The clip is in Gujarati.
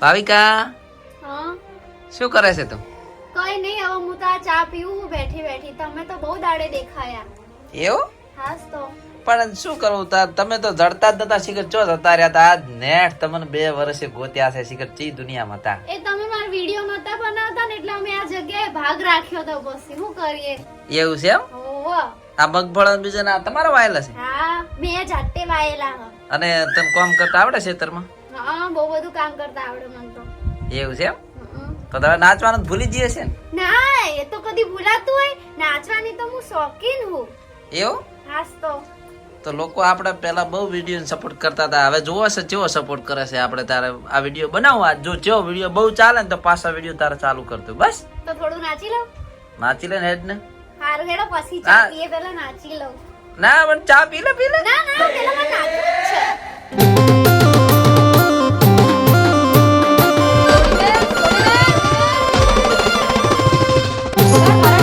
ભાવિકા શું કરે છે તું? કઈ નહીં હવે હું તો આ ચા પીવું બેઠી બેઠી. તમે તો બહુ દાડે દેખાયા. એવું? હાસ તો. પણ શું કરું તાર તમે તો જડતા જ નતા શિખર ચો જતા રહ્યા હતા આજ નેટ તમને બે વર્ષે ગોત્યા છે શિખર ચી દુનિયામાં હતા એ તમે મારા વીડિયો નતા બનાવતા ને એટલે અમે આ જગ્યાએ ભાગ રાખ્યો તો બસ શું કરીએ? એવું છે એમ? આ મગફળ બીજા ના તમારા વાયેલા છે? હા મેં જાતે વાયેલા. અને તને કામ કરતા આવડે ખેતરમાં? હા બહુ બધું કામ કરતા આવડે મને તો. એવું છે તો તમે નાચવાનું ભૂલી જઈએ છે ના? એ તો કદી ભૂલાતું હોય. નાચવાની તો હું શોખીન હું. એવું? હાસ તો. તો લોકો આપણે પહેલા બહુ વીડિયો સપોર્ટ કરતા હતા. હવે જોવો છે કેવો સપોર્ટ કરે છે આપણે તારે આ વીડિયો બનાવો. આ જો જેવો વીડિયો બહુ ચાલે ને તો પાછા વીડિયો તારે ચાલુ કરતો બસ. તો થોડું નાચી લઉં? નાચી લે ને હેડ ને હારું હેડો પછી ચા પીએ પહેલા નાચી લઉં. ના પણ ચા પી લે પી લે. ના ના પહેલા છે Thank you.